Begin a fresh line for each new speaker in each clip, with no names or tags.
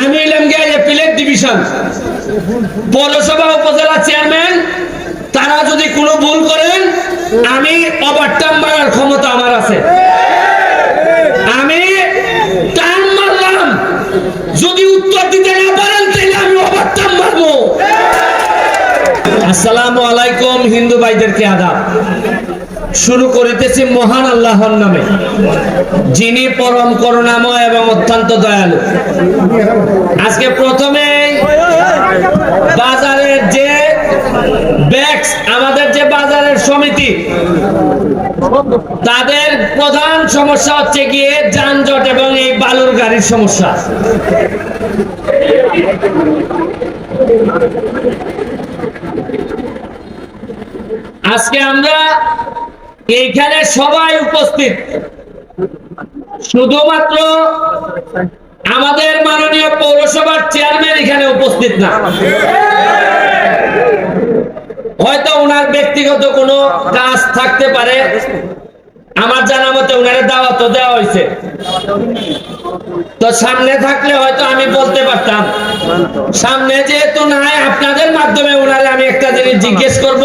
আমি ডিভিশন পৌরসভা উপজেলা চেয়ারম্যান তারা যদি কোনো ভুল করেন, আমি ওভারটার্ন মারার ক্ষমতা আমার আছে। আমি টার্ন মারলাম। যদি উত্তর দিতে না পারেন, তাহলে আমি ওভারটার্ন মারবো। আসসালামু আলাইকুম, হিন্দু ভাইদেরকে আদাব? শুরু করিতেছি মহান আল্লাহর নামে। যিনি পরম করুণাময় এবং অত্যন্ত দয়ালু। আজকে প্রথমে বাজারের যে ব্যাগস, আমাদের যে বাজারের সমিতি, তাদের প্রধান সমস্যা হচ্ছে গিয়ে যানজট এবং এই বালুর গাড়ির সমস্যা। আজকে আমরা এইখানে সবাই উপস্থিত। শুধুমাত্র আমাদের মাননীয় পৌরসভার চেয়ারম্যান এখানে উপস্থিত না। হয়তো ওনার ব্যক্তিগত কোনো কাজ থাকতে পারে। আমার জানা মতে ওনারে দাওয়াত দেওয়া হয়েছে। তো সামনে থাকলে হয়তো আমি বলতে পারতাম। সামনে যেহেতু নাই, আপনাদের মাধ্যমে ওনারে আমি একটা জিনিস জিজ্ঞেস করব।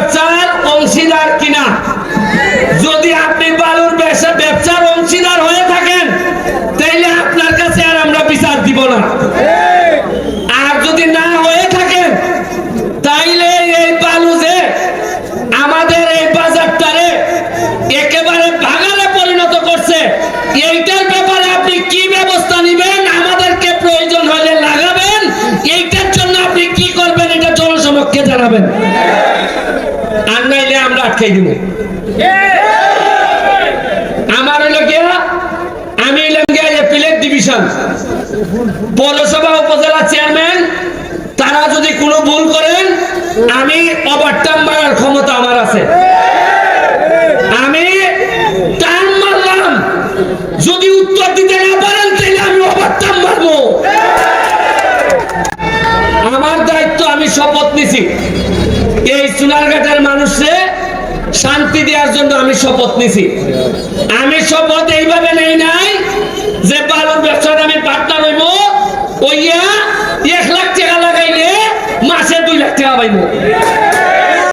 ব্যবসার অংশীদার কিনা? যদি আপনি বালুর ব্যবসা, ব্যবসার অংশীদার হয়ে থাকেন, তাইলে আপনার কাছে আর আমরা বিচার দিব না। আর যদি না হয়ে থাকেন, তাইলে এই বালু যে আমাদের এই বাজারটারে একেবারে ভাগালে পরিণত করছে, এইটার ব্যাপারে আপনি কি ব্যবস্থা নেবেন? আমাদেরকে প্রয়োজন হলে লাগাবেন। এইটার জন্য আপনি কি করবেন? এটা জনসমক্ষে জানাবেন। আর নাইলে আমরা আটকাই দিব। আমার হলো গিয়া, আমি হলাম গিয়া প্লেট ডিভিশন পৌরসভা উপজেলা চেয়ারম্যান তারা যদি কোনো ভুল করেন, আমি ওভারটার্ন মারার ক্ষমতা আমার আছে। আমি টার্ন মারলাম। যদি উত্তর দিতে না পারেন, তাহলে আমি ওভারটার্ন মারবো। আমার দায়িত্ব আমি শপথ নিছি। এই সোনারঘাটের মানুষে শান্তি দেওয়ার জন্য আমি শপথ নিছি। আমি শপথ এইভাবে নেই নাই যে বালুর ব্যবসাটা আমি পার্টনার